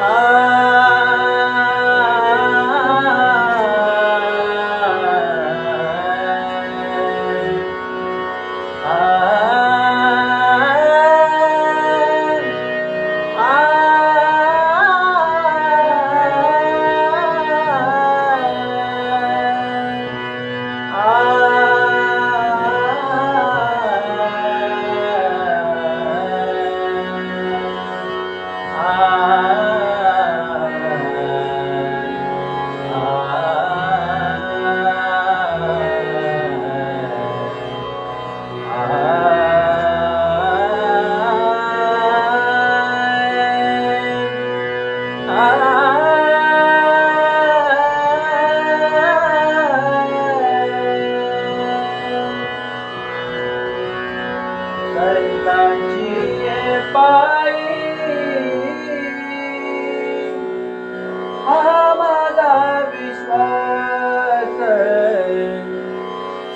啊。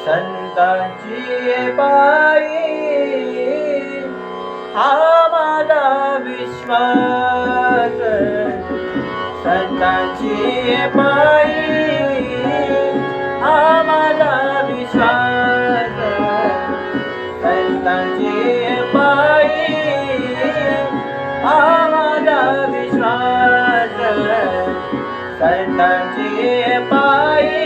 संतांची पायी हा माझा विश्वास. संतांची पायी हा माझा विश्वास. संतांची पायी हा माझा विश्वास. संतांची पायी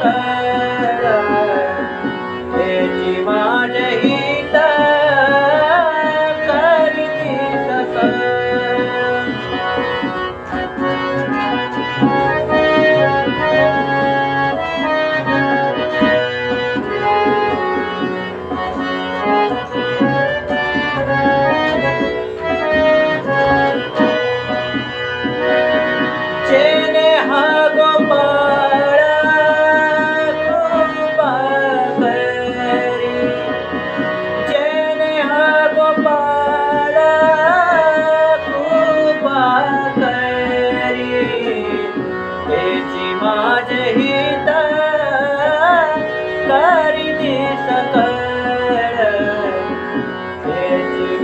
Thank.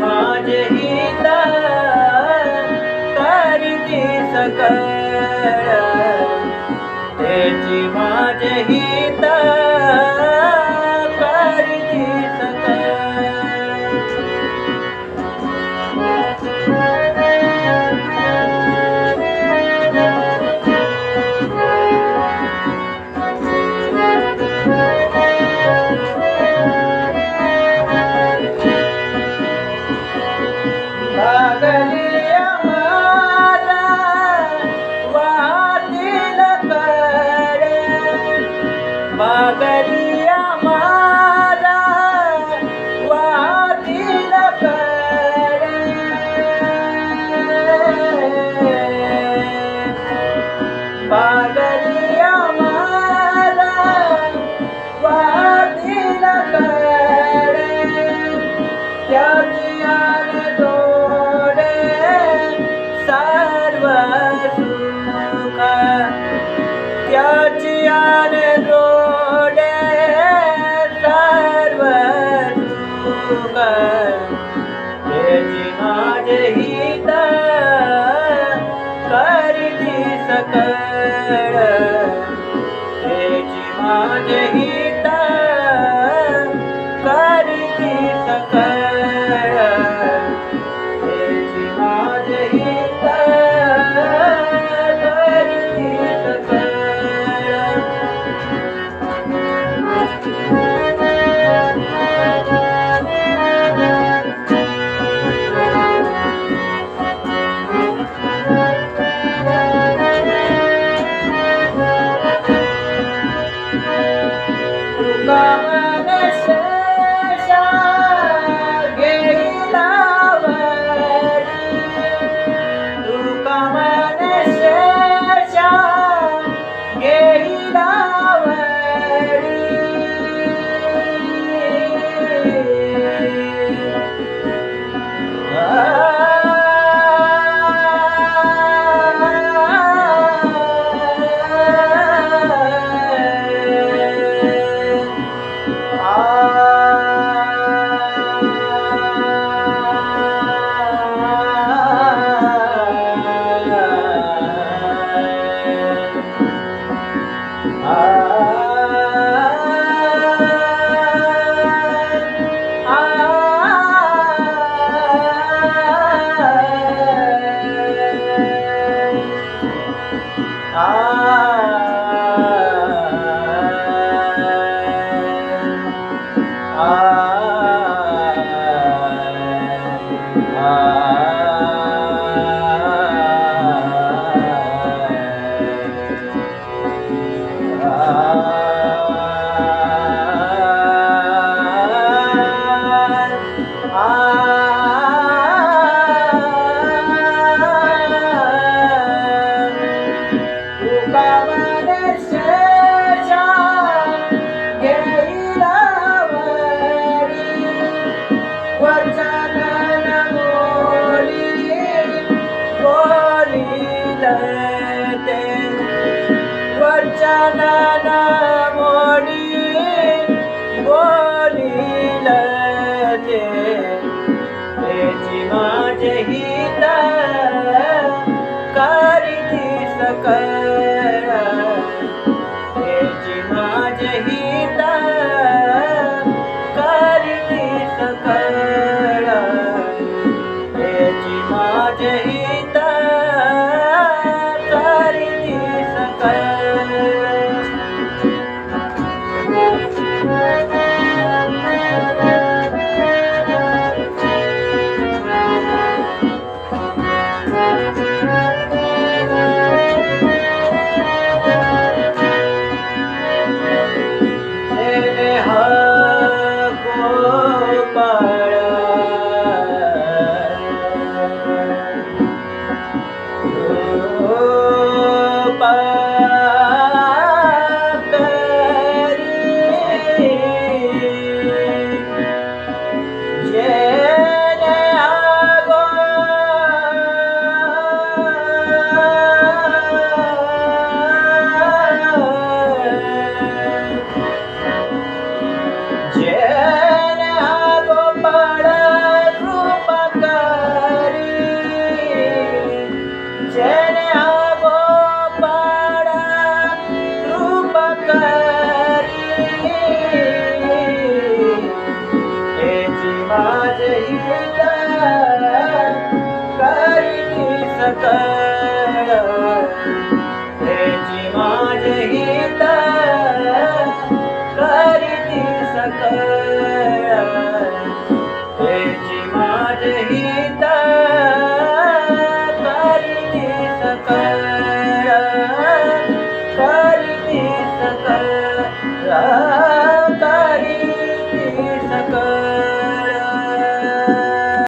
माझे हित करती सकळ त्याची माझे हित Ah. जहित कारिधि सकर हे जिमा जहित कारिधि सकर हे जिमा